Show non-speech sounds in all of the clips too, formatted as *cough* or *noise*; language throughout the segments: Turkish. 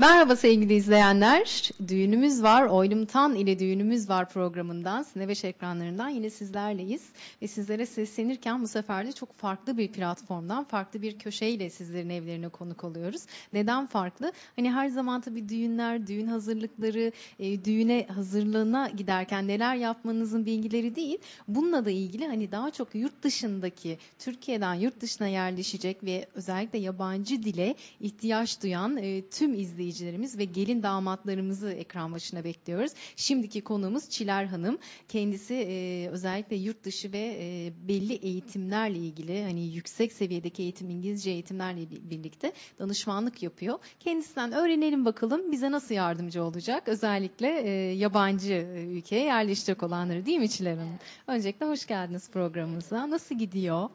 Merhaba sevgili izleyenler. Düğünümüz var, Oylumtan ile düğünümüz var programından, Sinebeş ekranlarından yine sizlerleyiz. Ve sizlere seslenirken bu sefer de çok farklı bir platformdan, farklı bir köşeyle sizlerin evlerine konuk oluyoruz. Neden farklı? Hani her zaman tabii düğünler, düğün hazırlıkları, e, düğüne hazırlığına giderken neler yapmanızın bilgileri değil. Bununla da ilgili hani daha çok yurt dışındaki, Türkiye'den yurt dışına yerleşecek ve özellikle yabancı dile ihtiyaç duyan e, tüm izleyiciler izleyicilerimiz ve gelin damatlarımızı ekran başına bekliyoruz. Şimdiki konuğumuz Çiler Hanım. Kendisi e, özellikle yurt dışı ve e, belli eğitimlerle ilgili hani yüksek seviyedeki eğitim İngilizce eğitimlerle birlikte danışmanlık yapıyor. Kendisinden öğrenelim bakalım bize nasıl yardımcı olacak. Özellikle e, yabancı ülkeye yerleşecek olanları değil mi Çiler Hanım? Öncelikle hoş geldiniz programımıza. Nasıl gidiyor?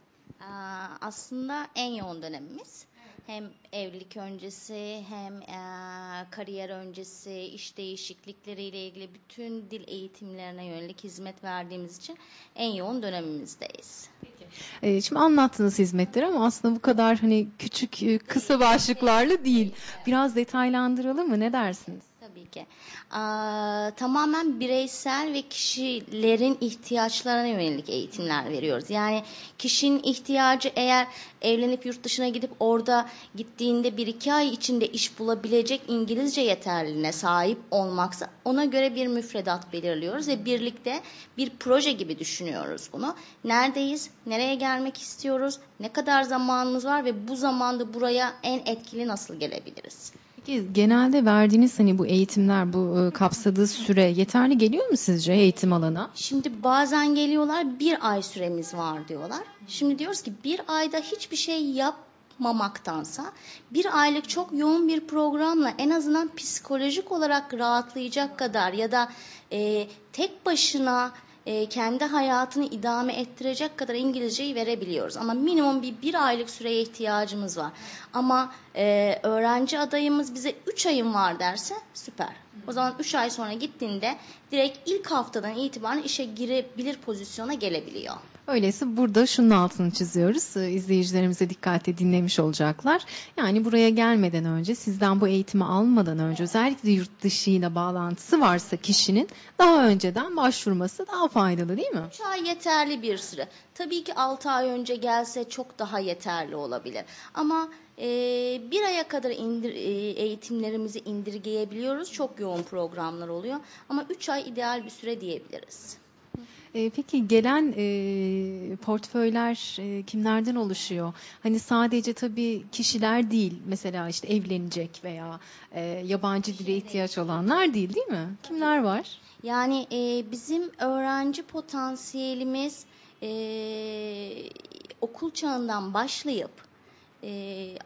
Aslında en yoğun dönemimiz hem evlilik öncesi hem e, kariyer öncesi iş değişiklikleriyle ilgili bütün dil eğitimlerine yönelik hizmet verdiğimiz için en yoğun dönemimizdeyiz. Peki. E, şimdi anlattınız hizmetleri ama aslında bu kadar hani küçük e, kısa başlıklarla değil. Biraz detaylandıralım mı? Ne dersiniz? Tabii ki. Aa, tamamen bireysel ve kişilerin ihtiyaçlarına yönelik eğitimler veriyoruz. Yani kişinin ihtiyacı eğer evlenip yurt dışına gidip orada gittiğinde bir iki ay içinde iş bulabilecek İngilizce yeterliliğine sahip olmaksa ona göre bir müfredat belirliyoruz ve birlikte bir proje gibi düşünüyoruz bunu. Neredeyiz? Nereye gelmek istiyoruz? Ne kadar zamanımız var ve bu zamanda buraya en etkili nasıl gelebiliriz? Peki genelde verdiğiniz hani bu eğitimler, bu e, kapsadığı süre yeterli geliyor mu sizce eğitim alana? Şimdi bazen geliyorlar bir ay süremiz var diyorlar. Şimdi diyoruz ki bir ayda hiçbir şey yapmamaktansa bir aylık çok yoğun bir programla en azından psikolojik olarak rahatlayacak kadar ya da e, tek başına e, kendi hayatını idame ettirecek kadar İngilizceyi verebiliyoruz. Ama minimum bir bir aylık süreye ihtiyacımız var. Ama e, öğrenci adayımız bize 3 ayım var derse süper. O zaman 3 ay sonra gittiğinde direkt ilk haftadan itibaren işe girebilir pozisyona gelebiliyor. Öyleyse burada şunun altını çiziyoruz. Ee, izleyicilerimize dikkatle dinlemiş olacaklar. Yani buraya gelmeden önce sizden bu eğitimi almadan önce özellikle yurt dışıyla bağlantısı varsa kişinin daha önceden başvurması daha faydalı değil mi? 3 ay yeterli bir süre. Tabii ki 6 ay önce gelse çok daha yeterli olabilir. Ama e, bir aya kadar indir, e, eğitimlerimizi indirgeyebiliyoruz. Çok yoğun programlar oluyor. Ama 3 ay ideal bir süre diyebiliriz. E, peki gelen e, portföyler e, kimlerden oluşuyor? Hani sadece tabii kişiler değil, mesela işte evlenecek veya e, yabancı dile ihtiyaç olanlar değil, değil mi? Kimler var? Yani e, bizim öğrenci potansiyelimiz e, okul çağından başlayıp e,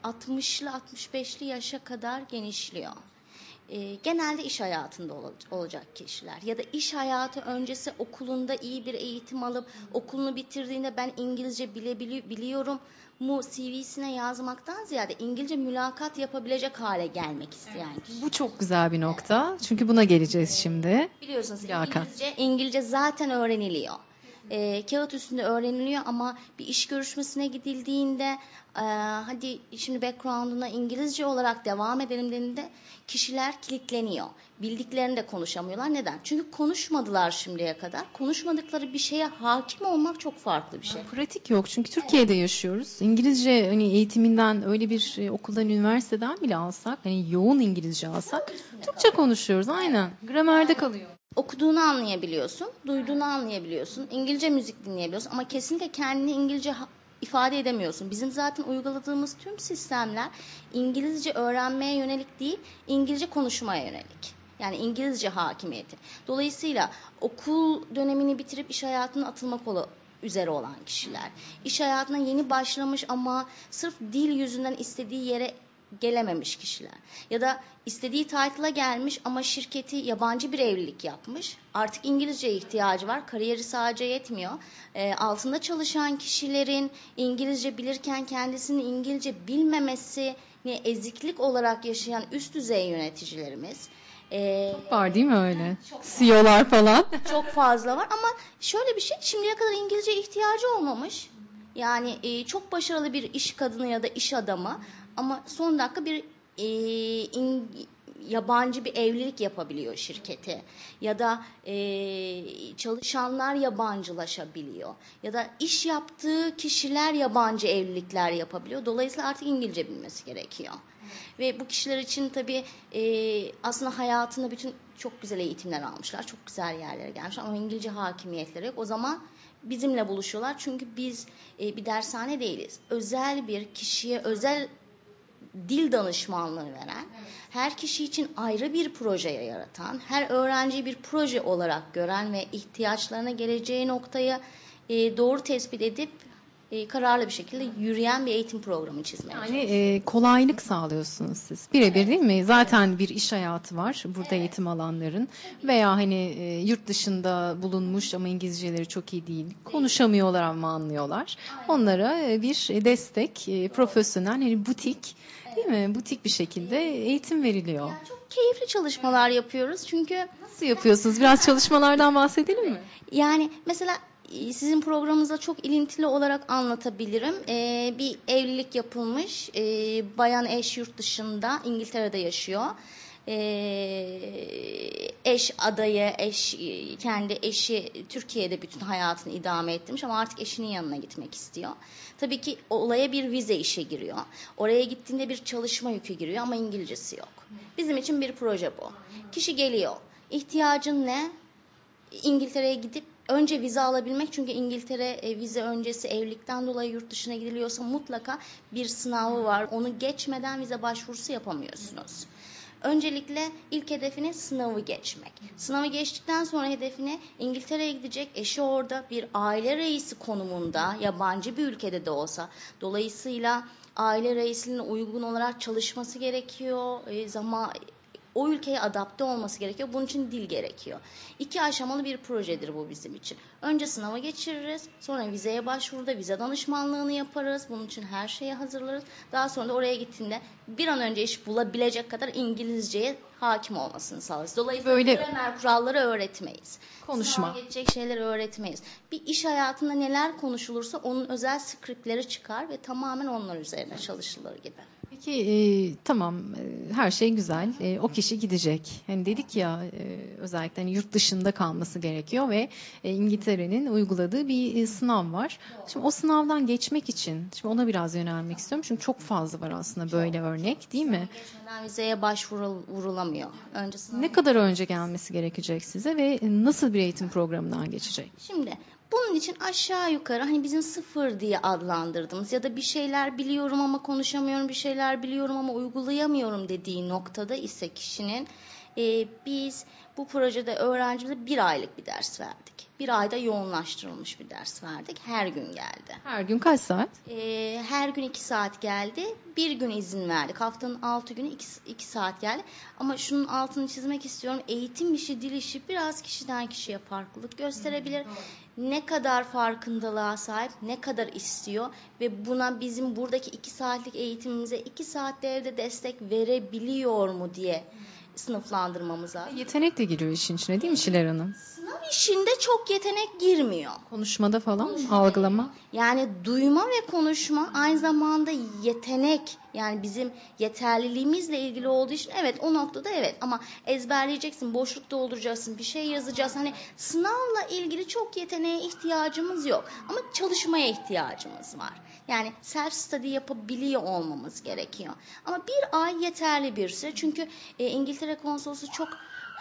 60'lı 65'li yaşa kadar genişliyor e, genelde iş hayatında ol, olacak kişiler ya da iş hayatı öncesi okulunda iyi bir eğitim alıp okulunu bitirdiğinde ben İngilizce bilebiliyorum mu CV'sine yazmaktan ziyade İngilizce mülakat yapabilecek hale gelmek isteyen kişi. Bu çok güzel bir nokta. Çünkü buna geleceğiz şimdi. Biliyorsunuz İngilizce, İngilizce zaten öğreniliyor e, kağıt üstünde öğreniliyor ama bir iş görüşmesine gidildiğinde e, hadi şimdi background'una İngilizce olarak devam edelim dediğinde kişiler kilitleniyor. Bildiklerini de konuşamıyorlar. Neden? Çünkü konuşmadılar şimdiye kadar. Konuşmadıkları bir şeye hakim olmak çok farklı bir şey. Pratik yok çünkü Türkiye'de yaşıyoruz. İngilizce hani eğitiminden öyle bir e, okuldan, üniversiteden bile alsak, hani yoğun İngilizce alsak Türkçe konuşuyoruz aynen. Gramerde kalıyor okuduğunu anlayabiliyorsun, duyduğunu anlayabiliyorsun, İngilizce müzik dinleyebiliyorsun ama kesinlikle kendini İngilizce ifade edemiyorsun. Bizim zaten uyguladığımız tüm sistemler İngilizce öğrenmeye yönelik değil, İngilizce konuşmaya yönelik. Yani İngilizce hakimiyeti. Dolayısıyla okul dönemini bitirip iş hayatına atılmak üzere olan kişiler. İş hayatına yeni başlamış ama sırf dil yüzünden istediği yere gelememiş kişiler. Ya da istediği title'a gelmiş ama şirketi yabancı bir evlilik yapmış. Artık İngilizceye ihtiyacı var. Kariyeri sadece yetmiyor. E, altında çalışan kişilerin İngilizce bilirken kendisini İngilizce bilmemesi ne eziklik olarak yaşayan üst düzey yöneticilerimiz. Ee, çok var değil mi öyle? *laughs* Çok CEO'lar falan. Çok fazla var ama şöyle bir şey şimdiye kadar İngilizce ihtiyacı olmamış. Yani e, çok başarılı bir iş kadını ya da iş adamı ama son dakika bir e, yabancı bir evlilik yapabiliyor şirketi ya da e, çalışanlar yabancılaşabiliyor ya da iş yaptığı kişiler yabancı evlilikler yapabiliyor. Dolayısıyla artık İngilizce bilmesi gerekiyor. Ve bu kişiler için tabii e, aslında hayatında bütün çok güzel eğitimler almışlar. Çok güzel yerlere gelmişler ama İngilizce hakimiyetleri yok. O zaman bizimle buluşuyorlar. Çünkü biz e, bir dershane değiliz. Özel bir kişiye özel dil danışmanlığı veren, her kişi için ayrı bir projeye yaratan, her öğrenciyi bir proje olarak gören ve ihtiyaçlarına geleceği noktayı e, doğru tespit edip e, kararlı bir şekilde yürüyen bir eğitim programı çizmeye Yani e, kolaylık sağlıyorsunuz siz. Birebir değil mi? Zaten bir iş hayatı var burada eğitim alanların veya hani e, yurt dışında bulunmuş ama İngilizceleri çok iyi değil. Konuşamıyorlar ama anlıyorlar. Onlara e, bir destek, e, profesyonel hani butik değil mi? Butik bir şekilde eğitim veriliyor. Yani çok keyifli çalışmalar yapıyoruz çünkü Nasıl yapıyorsunuz? Biraz çalışmalardan bahsedelim mi? yani mesela e, sizin programınızda çok ilintili olarak anlatabilirim. Ee, bir evlilik yapılmış. Ee, bayan eş yurt dışında İngiltere'de yaşıyor. Ee, eş adayı, eş kendi eşi Türkiye'de bütün hayatını idame ettirmiş ama artık eşinin yanına gitmek istiyor. Tabii ki olaya bir vize işe giriyor. Oraya gittiğinde bir çalışma yükü giriyor ama İngilizcesi yok. Bizim için bir proje bu. Kişi geliyor. İhtiyacın ne? İngiltere'ye gidip önce vize alabilmek çünkü İngiltere e, vize öncesi evlilikten dolayı yurt dışına gidiliyorsa mutlaka bir sınavı var. Onu geçmeden vize başvurusu yapamıyorsunuz. Öncelikle ilk hedefine sınavı geçmek. Sınavı geçtikten sonra hedefine İngiltere'ye gidecek, eşi orada bir aile reisi konumunda, yabancı bir ülkede de olsa. Dolayısıyla aile reisinin uygun olarak çalışması gerekiyor. E, zaman o ülkeye adapte olması gerekiyor. Bunun için dil gerekiyor. İki aşamalı bir projedir bu bizim için. Önce sınava geçiririz. Sonra vizeye başvuruda vize danışmanlığını yaparız. Bunun için her şeye hazırlarız. Daha sonra da oraya gittiğinde bir an önce iş bulabilecek kadar İngilizceye hakim olmasını sağlarız. Dolayısıyla Böyle- gramer kuralları öğretmeyiz. Konuşma. Sınava geçecek şeyleri öğretmeyiz. Bir iş hayatında neler konuşulursa onun özel skriptleri çıkar ve tamamen onlar üzerine çalışılır gibi. Peki e, tamam e, her şey güzel. E, o kişi gidecek. Hani dedik ya e, özellikle hani yurt dışında kalması gerekiyor ve e, İngiltere'nin uyguladığı bir e, sınav var. Şimdi o sınavdan geçmek için şimdi ona biraz yönelmek istiyorum. Çünkü çok fazla var aslında böyle örnek değil mi? Geçmeden vizeye başvurulamıyor. Önce sınav Ne kadar önce gelmesi gerekecek size ve nasıl bir eğitim programından geçecek? Şimdi bunun için aşağı yukarı hani bizim sıfır diye adlandırdığımız ya da bir şeyler biliyorum ama konuşamıyorum, bir şeyler biliyorum ama uygulayamıyorum dediği noktada ise kişinin e, biz bu projede öğrencimize bir aylık bir ders verdik. Bir ayda yoğunlaştırılmış bir ders verdik. Her gün geldi. Her gün kaç saat? E, her gün iki saat geldi. Bir gün izin verdik. Haftanın altı günü iki, iki saat geldi. Ama şunun altını çizmek istiyorum. Eğitim işi, dil işi biraz kişiden kişiye farklılık gösterebilir. Ne kadar farkındalığa sahip, ne kadar istiyor ve buna bizim buradaki iki saatlik eğitimimize iki saatte evde destek verebiliyor mu diye sınıflandırmamız lazım. Yetenek de giriyor işin içine değil mi Şiler Hanım? Sınav işinde çok yetenek girmiyor. Konuşmada falan algılama. Yani duyma ve konuşma aynı zamanda yetenek yani bizim yeterliliğimizle ilgili olduğu için evet o noktada evet ama ezberleyeceksin, boşluk dolduracaksın, bir şey yazacaksın. Hani sınavla ilgili çok yeteneğe ihtiyacımız yok ama çalışmaya ihtiyacımız var. Yani self study yapabiliyor olmamız gerekiyor. Ama bir ay yeterli bir süre çünkü e, İngiltere konsolosu çok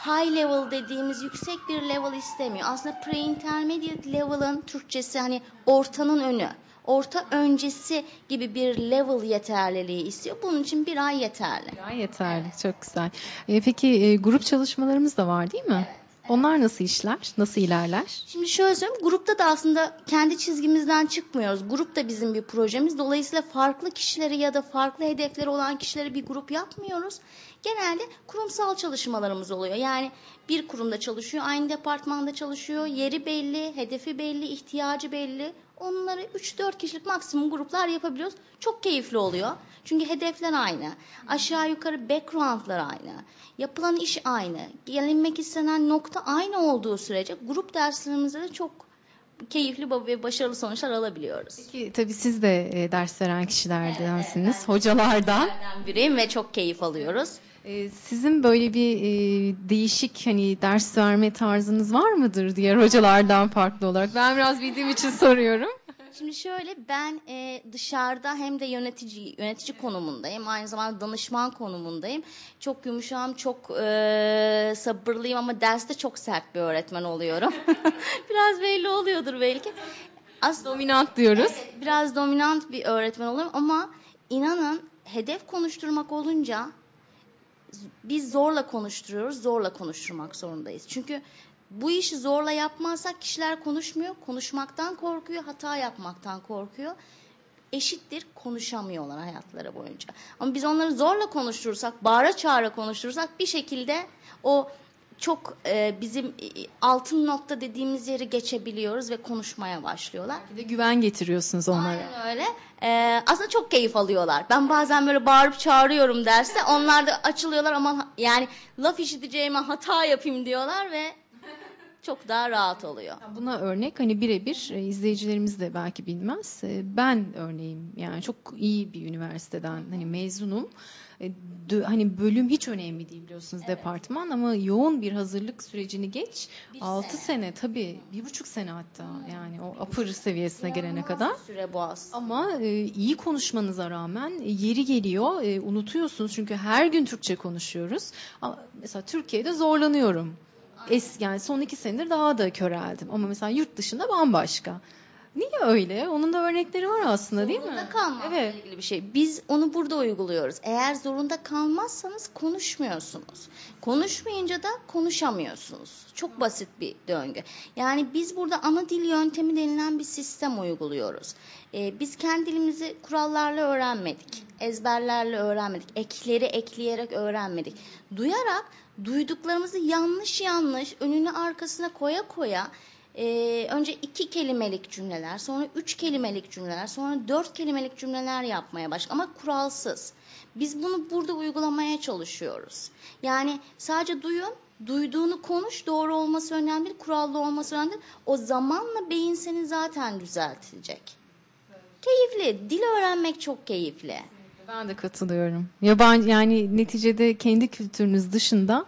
high level dediğimiz yüksek bir level istemiyor. Aslında pre-intermediate level'ın Türkçesi hani ortanın önü, orta öncesi gibi bir level yeterliliği istiyor. Bunun için bir ay yeterli. Ya yeterli. Çok güzel. E, peki e, grup çalışmalarımız da var değil mi? Onlar nasıl işler? Nasıl ilerler? Şimdi şöyle söyleyeyim, grupta da aslında kendi çizgimizden çıkmıyoruz. Grup da bizim bir projemiz. Dolayısıyla farklı kişileri ya da farklı hedefleri olan kişileri bir grup yapmıyoruz. Genelde kurumsal çalışmalarımız oluyor. Yani bir kurumda çalışıyor, aynı departmanda çalışıyor, yeri belli, hedefi belli, ihtiyacı belli. Onları 3-4 kişilik maksimum gruplar yapabiliyoruz. Çok keyifli oluyor. Çünkü hedefler aynı. Aşağı yukarı backgroundlar aynı. Yapılan iş aynı. Gelinmek istenen nokta aynı olduğu sürece grup derslerimizde de çok keyifli ve başarılı sonuçlar alabiliyoruz. Peki tabii siz de e, ders veren kişilerdensiniz, evet, hocalardan. biriyim ve çok keyif alıyoruz. E, sizin böyle bir e, değişik hani ders verme tarzınız var mıdır diğer hocalardan farklı olarak? Ben biraz bildiğim için *laughs* soruyorum. Şimdi şöyle ben e, dışarıda hem de yönetici yönetici konumundayım. Aynı zamanda danışman konumundayım. Çok yumuşağım, çok e, sabırlıyım ama derste çok sert bir öğretmen oluyorum. *laughs* biraz belli oluyordur belki. Aslında dominant diyoruz. Evet, biraz dominant bir öğretmen oluyorum ama inanın hedef konuşturmak olunca biz zorla konuşturuyoruz, zorla konuşturmak zorundayız. Çünkü bu işi zorla yapmazsak kişiler konuşmuyor, konuşmaktan korkuyor, hata yapmaktan korkuyor. Eşittir konuşamıyorlar hayatları boyunca. Ama biz onları zorla konuşturursak, bağıra çağıra konuşturursak bir şekilde o çok e, bizim e, altın nokta dediğimiz yeri geçebiliyoruz ve konuşmaya başlıyorlar. Bir de güven getiriyorsunuz onlara. Aynen öyle. E, aslında çok keyif alıyorlar. Ben bazen böyle bağırıp çağırıyorum derse onlar da açılıyorlar ama yani laf işiteceğime hata yapayım diyorlar ve çok daha rahat oluyor. Buna örnek hani birebir e, izleyicilerimiz de belki bilmez. E, ben örneğim yani çok iyi bir üniversiteden hani mezunum. E, hani bölüm hiç önemli değil biliyorsunuz evet. departman ama yoğun bir hazırlık sürecini geç. Bir 6 sene. sene tabii bir buçuk sene hatta yani o upper seviyesine gelene kadar. Süre bu aslında. Ama iyi konuşmanıza rağmen yeri geliyor unutuyorsunuz çünkü her gün Türkçe konuşuyoruz. Ama mesela Türkiye'de zorlanıyorum. Es, yani son iki senedir daha da köreldim. Ama mesela yurt dışında bambaşka. Niye öyle? Onun da örnekleri var aslında değil mi? Zorunda kalmakla evet. ilgili bir şey. Biz onu burada uyguluyoruz. Eğer zorunda kalmazsanız konuşmuyorsunuz. Konuşmayınca da konuşamıyorsunuz. Çok basit bir döngü. Yani biz burada ana dil yöntemi denilen bir sistem uyguluyoruz. Ee, biz kendi dilimizi kurallarla öğrenmedik. Ezberlerle öğrenmedik. Ekleri ekleyerek öğrenmedik. Duyarak duyduklarımızı yanlış yanlış önüne arkasına koya koya e, önce iki kelimelik cümleler, sonra üç kelimelik cümleler, sonra dört kelimelik cümleler yapmaya başladık ama kuralsız. Biz bunu burada uygulamaya çalışıyoruz. Yani sadece duyun, duyduğunu konuş, doğru olması önemli değil, kurallı olması önemli değil. O zamanla beyin seni zaten düzeltecek. Keyifli, dil öğrenmek çok keyifli. Ben de katılıyorum. Yabancı yani neticede kendi kültürünüz dışında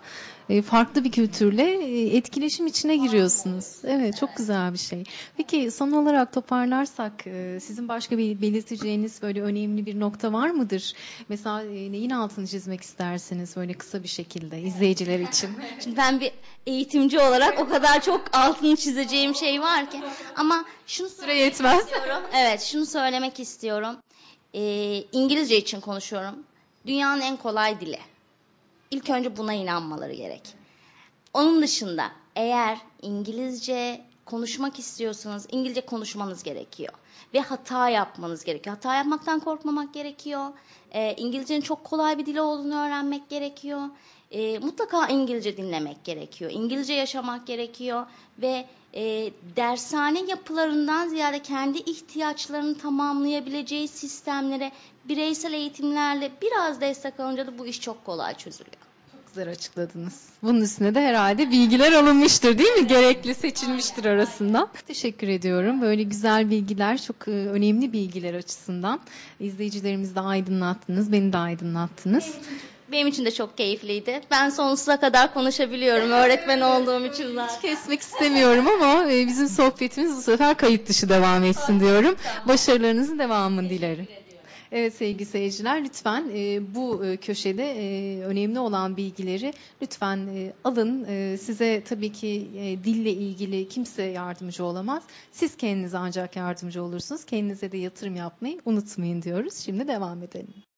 farklı bir kültürle e, etkileşim içine giriyorsunuz. Evet çok güzel bir şey. Peki son olarak toparlarsak e, sizin başka bir belirteceğiniz böyle önemli bir nokta var mıdır? Mesela neyin altını çizmek istersiniz böyle kısa bir şekilde izleyiciler için? *laughs* Şimdi ben bir eğitimci olarak o kadar çok altını çizeceğim şey var ki ama şunu süre yetmez. Istiyorum. Evet şunu söylemek istiyorum. E, İngilizce için konuşuyorum. Dünyanın en kolay dili. İlk önce buna inanmaları gerek. Onun dışında eğer İngilizce konuşmak istiyorsanız İngilizce konuşmanız gerekiyor. Ve hata yapmanız gerekiyor. Hata yapmaktan korkmamak gerekiyor. E, İngilizcenin çok kolay bir dil olduğunu öğrenmek gerekiyor. E, mutlaka İngilizce dinlemek gerekiyor. İngilizce yaşamak gerekiyor. Ve e, dershane yapılarından ziyade kendi ihtiyaçlarını tamamlayabileceği sistemlere bireysel eğitimlerle biraz destek alınca da bu iş çok kolay çözülüyor. Çok güzel açıkladınız. Bunun üstüne de herhalde bilgiler alınmıştır değil mi? Gerekli seçilmiştir arasından. Teşekkür ediyorum. Böyle güzel bilgiler, çok e, önemli bilgiler açısından. İzleyicilerimizi de aydınlattınız, beni de aydınlattınız. Benim için de çok keyifliydi. Ben sonsuza kadar konuşabiliyorum öğretmen olduğum için zaten. Kesmek istemiyorum ama e, bizim sohbetimiz bu sefer kayıt dışı devam etsin diyorum. Başarılarınızın devamını dilerim. Evet sevgili seyirciler lütfen e, bu e, köşede e, önemli olan bilgileri lütfen e, alın. E, size tabii ki e, dille ilgili kimse yardımcı olamaz. Siz kendinize ancak yardımcı olursunuz. Kendinize de yatırım yapmayı unutmayın diyoruz. Şimdi devam edelim.